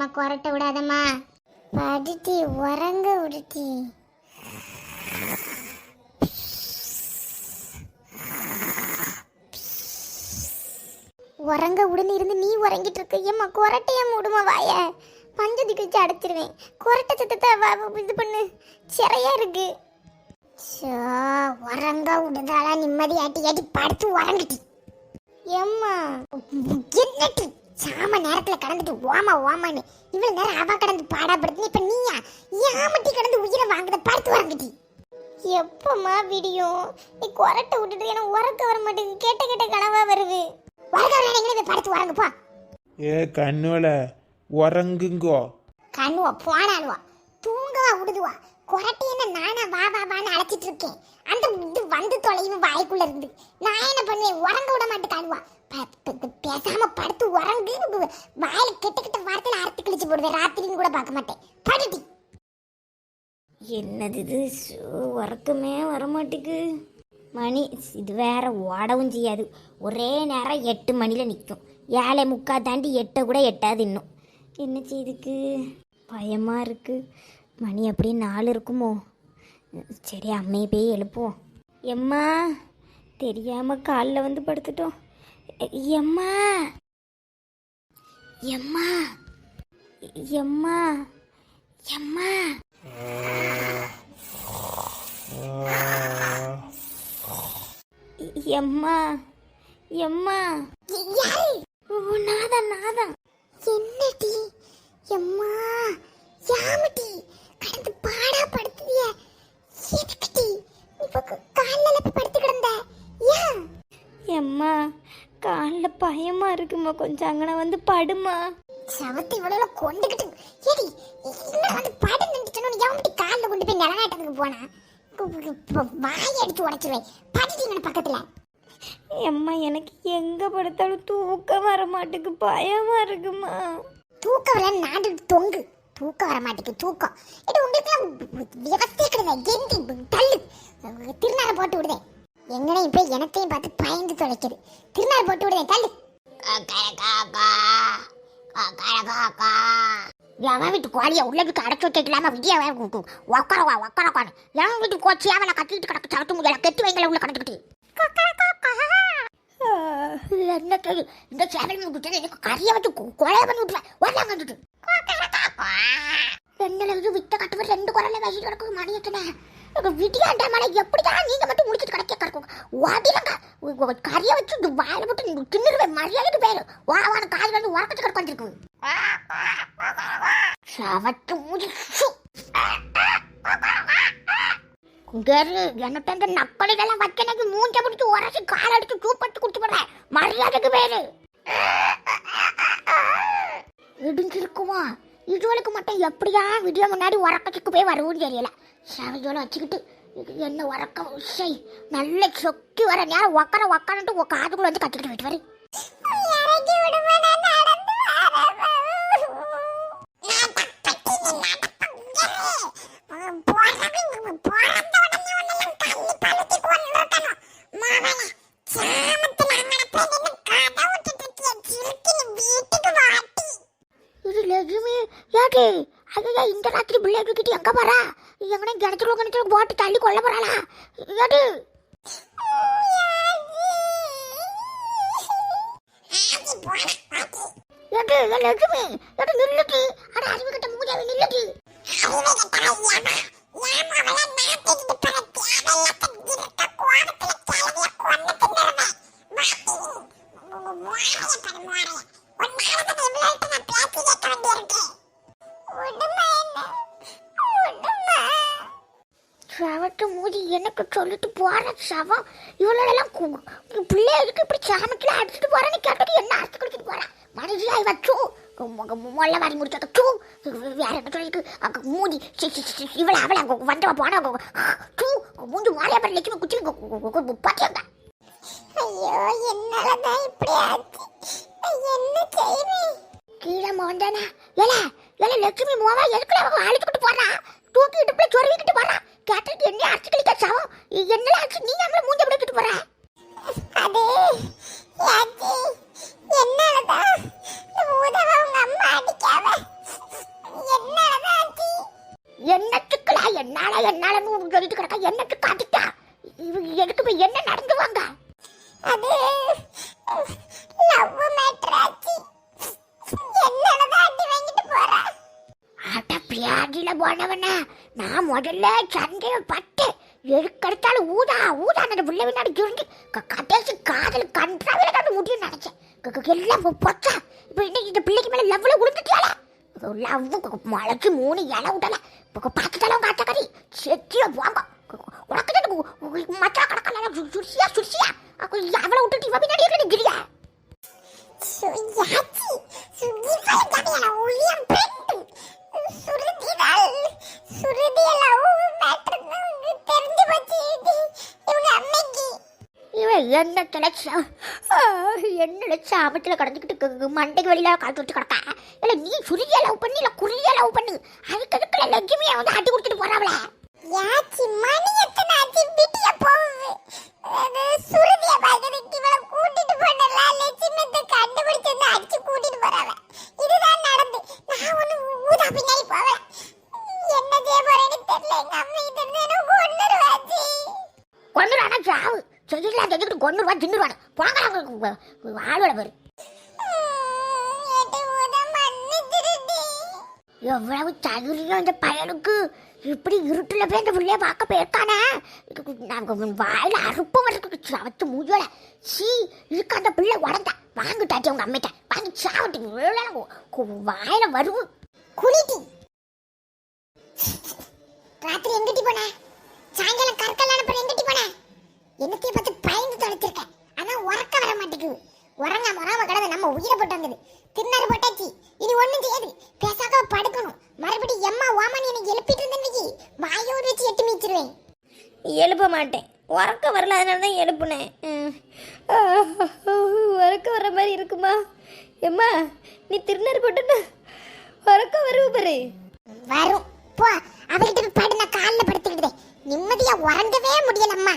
அம்மா கொரட்டை விடாதம்மா. படுத்தி உறங்க விடுத்தி உறங்க உடனே இருந்து நீ உறங்கிட்டு இருக்க. ஏம்மா கொரட்டையா மூடுமா வாய? பஞ்சதி கழிச்சு அடைச்சிருவேன். குரட்டை சத்தத்தை இது பண்ணு. சிறையா இருக்கு. சோ உறங்க விடுதால நிம்மதி ஆட்டி ஆட்டி படுத்து உறங்கிட்டு. ஏம்மா என்னட்டு சாம நேரத்துல கடந்துட்டு ஓமா ஓமான்னு இவ்வளவு நேரம் அவ கடந்து பாடாப்படுத்து இப்ப நீயா? ஏமட்டி கடந்து உயிரை வாங்குத படுத்து உறங்கிட்டி எப்பமா விடியும்? நீ கொரட்டை விட்டுட்டு எனக்கு உறக்க வர மாட்டேங்குது? கேட்ட கேட்ட கனவா வருது. உறக்க வர நீங்களே படுத்து உறங்குப்பா ஏ கண்ணுல உறங்குங்கோ. கண்ணுவா போனாலுவா தூங்கவா விடுதுவா. கொரட்டை என்ன நானா வா வா வான்னு அழைச்சிட்டு இருக்கேன். அந்த இது வந்து தொலைவு வாய்க்குள்ள இருந்து நான் என்ன பண்ணுவேன்? உறங்க விட மாட்டேன் கழுவா. பேசாம படுத்து உறங்கு. வாயில கெட்ட கெட்ட வார்த்தையில அறுத்து கிழிச்சு போடுவேன். ராத்திரின்னு கூட பார்க்க மாட்டேன். படுட்டி என்னது இது? சோ, உறக்கமே வரமாட்டேக்கு மணி இது வேற ஓடவும் செய்யாது. ஒரே நேரம் எட்டு மணியில் நிற்கும் ஏழை முக்கா தாண்டி எட்டை கூட எட்டாது இன்னும். என்ன செய்துக்கு? பயமாக இருக்கு. மணி அப்படியே நாலு இருக்குமோ? சரி அம்மையை போய் எழுப்புவோம். எம்மா தெரியாமல் காலில் வந்து படுத்துட்டோம். எம்மா எம்மா எம்மா எம்மா. எம்மா எம்மா. ஓ நாதான் நாதான் என்னடி? எம்மா யாமடி கடந்து பாடா படுத்துதிய எதுக்குடி இப்ப காலில் போய் படுத்து கிடந்த ஏன் எம்மா காலில் இருக்குமா கொஞ்சம் அங்கன வந்து படுமா? சவத்தி இவ்வளவு கொண்டுகிட்டு ஏடி இன்னும் வந்து பாடு நின்றுட்டணும் யாமட்டி காலில் கொண்டு போய் நிலநாட்டத்துக்கு போனா? வாயை அடிச்சு உடைச்சிருவேன். பாடிட்டீங்க பக்கத்துல. எம்மா எனக்கு எங்க படுத்தாலும் தூக்கம் வர மாட்டுக்கு பயமா இருக்குமா? தூக்கம் வரல நாடு தொங்கு. தூக்கம் வர மாட்டேங்குது தூக்கம். இது உங்களுக்கு வியவஸ்தே கிடையாது. எந்தி தள்ளு. திருநாள் போட்டு விடுதேன். எங்கனையும் இப்ப எனத்தையும் பார்த்து பயந்து தொலைக்குது. திருநாள் போட்டு விடுதேன். தள்ளு. எவன் வீட்டு கோழியை உள்ள வீட்டு அடைச்சு வைக்கலாம விடிய உக்காரவா உக்காரவான்னு எவன் வீட்டு கோச்சி அவனை கட்டிட்டு கிடக்கு சவுத்து முடியல கெட்டி வைங்கள உள்ள கடந்துக்கிட்டு இந்த சேனல் முக்கிட்டு எனக்கு கறியை வச்சு கொலையை பண்ணி வந்துட்டு. வித்த கட்டுவர் ரெண்டு குரல்ல வயசு கிடக்கு மணி எத்தனை விடியாண்டா மலை எப்படிதான் நீங்க மட்டும் முடிச்சிட்டு கிடைக்க கிடக்கும் வாடிலங்க கறியை வச்சு இந்த வாயில போட்டு தின்னுருவேன் மரியாதைக்கு பேரு. வாவான கால் வந்து உறக்கத்து கிடக்கு சவத்து முடிச்சு குங்கரு என்னட்ட இந்த நக்கலிடெல்லாம் வைக்க மூஞ்ச பிடிச்சி உரசி கால் அடிச்சு சூப்பட்டு குடிச்சு போடுறேன். மரியாதைக்கு பேரு. இடிஞ்சிருக்குமா? இதுவளுக்கு மட்டும் எப்படியா விடிய முன்னாடி உறக்கத்துக்கு போய் வருவோம்னு தெரியல. சவையோட வச்சுக்கிட்டு என்ன உறக்கம் உஷை நல்ல சொக்கி வர நேரம் உக்கார உக்காரன்ட்டு உன் வந்து கற்றுக்கிட்டு போயிட்டு வரேன் இது லட்சுமி யாரு ஐயா இந்த ராத்திரி பிள்ளை தூக்கிட்டு எங்க போறா எங்கனே கிணத்துல கிணத்துல போட்டு தள்ளி கொள்ள போறாளா? யாரு யாரு லட்சுமி யாரு நில்லுடி அட அறிவு கிட்ட மூஞ்சாவி நில்லுடி சவட்டு மூடி எனக்கு சொல்லிட்டு போற சவம் இவளோடலாம் பிள்ளை எதுக்கு இப்படி சாமக்கில் அடிச்சுட்டு போறேன்னு கேட்டது என்ன அடிச்சு குடிச்சிட்டு போறேன் மனுஷியாய் வச்சு மொல்ல வாரி முடிச்சாச்சு வேற என்ன சொல்லிட்டு மூடி இவள அவள வந்தவ போன டூ மூஞ்சி மாறியா பண்ணி லட்சுமி குச்சி பாத்தியாங்க ஐயோ என்னாலதான் இப்படி ஆச்சு. என்ன செய்வேன் கீழே மோந்தானா. ஏல ஏல லட்சுமி மோவா எதுக்குள்ள அவங்க அழைச்சிக்கிட்டு போறா? தூக்கிட்டு போய் சொருவிக்கிட்டு போறா? கேட்டுட்டு என்ன அடிச்சு கிளிக்க சாவம்? என்னல ஆச்சு? நீ நம்மள மூஞ்ச பிடிக்கிட்டு போற? சண்டையில் போனவன நான் முதல்ல சண்டைய பட்டு எதுக்கெடுத்தாலும் ஊதா ஊதா அந்த பிள்ளை வினாடி சுருங்கி க- கடைசி காதல் கன்றாவில தான் முடியும் நினைச்சேன். எல்லாம் பொச்சா? இப்போ இன்னைக்கு இந்த பிள்ளைக்கு மேல லவ்வில் விழுந்துட்டியால லவ் முளைச்சு மூணு இலை விடல இப்போ பார்த்துட்டாலும் காத்த என்ன கிளச்சா சாபத்தில் கடந்துக்கிட்டு மண்டைக்கு வெளியில் கால் வச்சு கிடக்கா? இல்லை நீ சுரிய லவ் பண்ணி இல்லை குறிய லவ் பண்ணு. அதுக்கு அதுக்குள்ள லட்சுமியை வந்து அடி கொடுத்துட்டு போகிறாங்களே யாச்சி மணி எத்தனை ஆச்சு? விட்டிய போகுது அது பார்க்கறதுக்கு இவளை கூட்டிட்டு போனல லட்சுமியத்தை கண்டுபிடிச்சு அடிச்சு கூட்டிட்டு போறாவ. இதுதான் நடந்து. நான் ஒண்ணு ஊதா பின்னாடி கொண்டுருவா தின்னுருவானு போங்க ஆளோட பேர். எவ்வளவு தகுதியும் இந்த பையனுக்கு. இப்படி இருட்டுல போய் இந்த பிள்ளைய பார்க்க போயிருக்கானே. நாங்கள் வாயில் அறுப்பு வரதுக்கு அவத்து மூஞ்சோல சீ இருக்க அந்த பிள்ளை உடந்தா வாங்கிட்டாச்சு உங்க அம்மிட்ட. வாங்கி சாவட்டு வாயில வருவோம் குளிட்டி ராத்திரி எங்கிட்டி போன? சாயங்காலம் கற்கள் அனுப்புற எங்கிட்டி போனேன் என்னத்தையும் பார்த்து பயந்து தொலைச்சிருக்கேன். ஆனால் உறக்க வர மாட்டேங்குது. உறங்க மறாம கிடந்து நம்ம உயிரை போட்டு வந்தது. திருநாறு போட்டாச்சு. இனி ஒண்ணும் செய்யாது. பேசாக படுக்கணும். மறுபடியும் எம்மா ஓமானி எனக்கு எழுப்பிட்டு இருந்தேன் வாயோடு வச்சு எட்டு மீச்சிருவேன். எழுப்ப மாட்டேன். உறக்க வரல அதனால தான் எழுப்புனேன் ம். உறக்க வர மாதிரி இருக்குமா எம்மா நீ திருநர் போட்டுன்னு உறக்க வருவ பாரு வரும் போ அவர்கிட்ட போய் படு நான் காலில் படுத்துக்கிட்டேன் நிம்மதியா உறங்கவே முடியலம்மா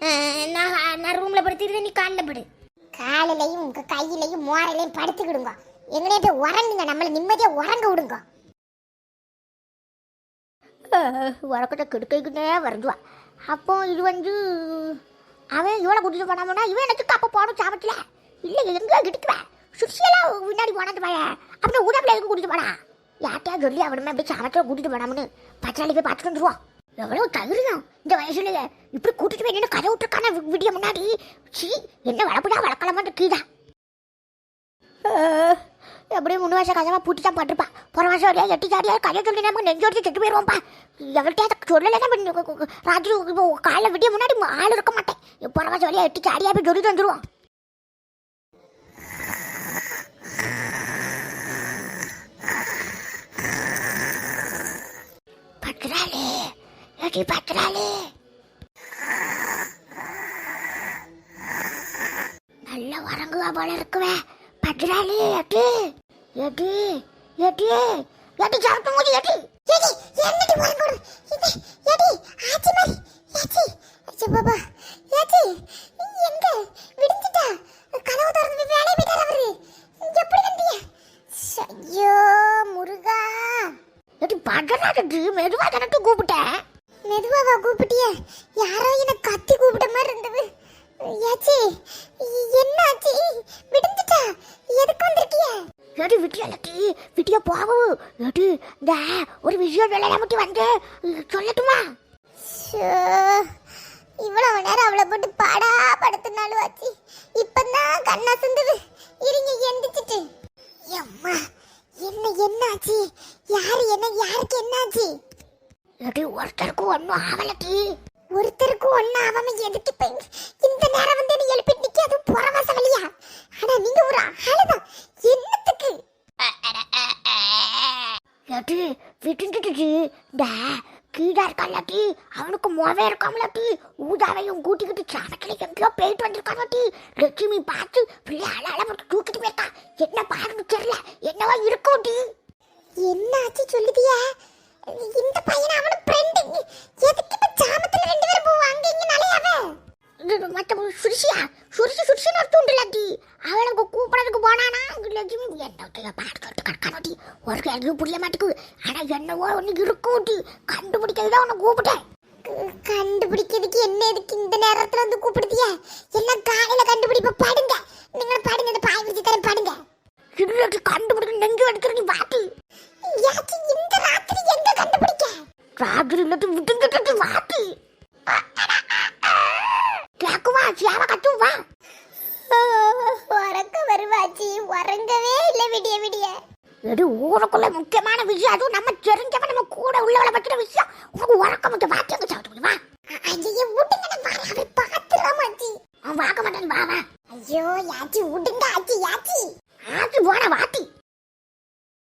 ஆ, நான் நான் ரூமில் படுத்திருந்தேன் நீ காலில் படு காலிலையும் உங்க கையிலையும் மோரையிலையும் படுத்துக்கிடுங்க எங்களையும் போய் உறங்குங்க நம்மள நிம்மதியா உறங்க விடுங்க. உறக்கத்தை கெடுக்கிட்டே வருதுவா அப்போ இது வந்து அவன் இவனை கூட்டிட்டு போனாமனா இவன் எனக்கு அப்போ போகணும் சாபத்தில் இல்லை எங்கே கிட்டுக்குவேன் சுஷியெல்லாம் முன்னாடி போனது பழைய அப்படியே உடம்புல எதுக்கு கூட்டிட்டு போனா? யார்ட்டையா சொல்லி அவனுமே அப்படியே சாபத்தில் கூட்டிட்டு போனாமனு பச்சாளி போய் பார்த்துட்டு வந்துருவான் எவ்வளோ தகுதியும் இந்த வயசுல இப்படி கூட்டிட்டு போய் என்ன கதை விட்டுருக்கான விடிய முன்னாடி. சீ என்ன வளப்புடா வளர்க்கலாமான்னு கீழே. எப்படியும் மூணு வருஷம் கதவா பூட்டி தான் பட்டிருப்பா போன வருஷம் ஒரே எட்டி ஜாடியாக கதை சொல்லி நம்ம நெஞ்சோடி செத்து போயிடுவோம்ப்பா எவர்கிட்ட அதை சொல்லலைன்னா ராத்திரி காலைல விடிய முன்னாடி ஆள் இருக்க மாட்டேன். போன வருஷம் ஒரே எட்டி ஜாடியாக போய் சொல்லிட்டு வந்துருவோம். பத்திராளே எட்டி பத்திராளே நல்லா உறங்குவா போல இருக்குவேன் பத்திராளி எடி எட்டி எட்டி எட்டி சாப்பிட்டு மூடி எடி எடி என்னடி உறங்குடு இது எடி ஆச்சி மாதிரி ஏச்சி அச்சோ பாபா ஏச்சி எங்க? விடுஞ்சிட்டா? கதவு திறந்து வேலையை போயிட்டார் அவரு. எப்படி வந்தீங்க? ஐயோ முருகா. எடி பகலாடுது மெதுவா கணக்கு கூப்பிட்டேன். மெதுவாவா கூப்பிட்டிய? யாரோ என்ன கத்தி கூப்பிட்ட மாதிரி இருந்தது. ஏச்சி என்ன ஆச்சு விடுந்துட்டா எதுக்கு வந்திருக்கிய எடி விட்டியலட்டி போகும் எடி இந்த ஒரு விஷயம் வேலையை மட்டும் வந்து சொல்லட்டுமா? இவ்வளவு நேரம் அவளை போட்டு பாடா படுத்தினாலும் ஆச்சு. இப்பதான் கண்ணா சுந்தது இருங்க எந்திரிச்சிட்டு. அம்மா என்ன என்னாச்சு? யாரு என்ன யாருக்கு என்னாச்சு? எடி ஒருத்தருக்கும் ஒன்றும் ஆவலட்டி ஒருத்தருக்கும் ஒன்றும் ஆகாம எதுக்கு இப்ப இந்த- இந்த நேரம் வந்து என்ன எழுப்பி நிக்க அதுவும் புறவாச வழியா ஆனா நீங்க ஒரு ஆளுதான் என்னத்துக்கு எடி விட்டுட்டுச்சு இந்த கீழா இருக்கான்லாட்டி அவனுக்கு முகவே இருக்காமலாட்டி ஊதாவையும் கூட்டிக்கிட்டு சாமக்கில் எங்கேயோ போயிட்டு வந்திருக்காங்கட்டி லட்சுமி பார்த்து பிள்ளை அழ அழ போட்டு தூக்கிட்டு போயிருக்கா என்ன பாருன்னு தெரியல என்னவா இருக்கும்டி என்ன ஆச்சு சொல்லுதியா இந்த பையன் அவன ஃப்ரெண்ட் எதுக்கு இப்ப ஜாமத்துல ரெண்டு பேரும் போவாங்க அங்க இங்க நலையாவ மத்த சுரிசியா சுரிசி சுரிசின்னு ஒரு தூண்டுலாட்டி அவளுக்கு கூப்பிடறதுக்கு போனானா லட்சுமி என்ன பாட்டு சொல்லிட்டு கிடக்கானோட்டி ஒரு கேள்வி புரிய மாட்டேங்குது ஆனா என்னவோ ஒன்று இருக்கும்டி கண்டுபிடிக்கிறது தான் உன்னை கூப்பிட்டேன். கண்டுபிடிக்கிறதுக்கு என்ன எதுக்கு இந்த நேரத்துல வந்து கூப்பிடுதிய? எல்லாம் காலையில கண்டுபிடிப்ப பாடுங்க. நீங்க படுங்க இந்த பாய் வச்சு தரேன் பாடுங்க. இல்லாட்டி கண்டுபிடிக்க நெஞ்சு எடுக்கிற நீ வாட்டி. யாச்சி இந்த ராத்திரி எங்க கண்டுபிடிக்க? ராத்திரி இல்லாட்டி விட்டுங்கிட்டு வாட்டி. கேக்குவா சியாவ கத்துவா உறக்க வருவாச்சி உறங்கவே இல்ல விடிய விடிய. எது ஊருக்குள்ள முக்கியமான விஷயம் அதுவும் நம்ம தெரிஞ்சவன் நம்ம கூட உள்ளவளை பற்றின விஷயம். உனக்கு உறக்க மட்டும் வாட்சி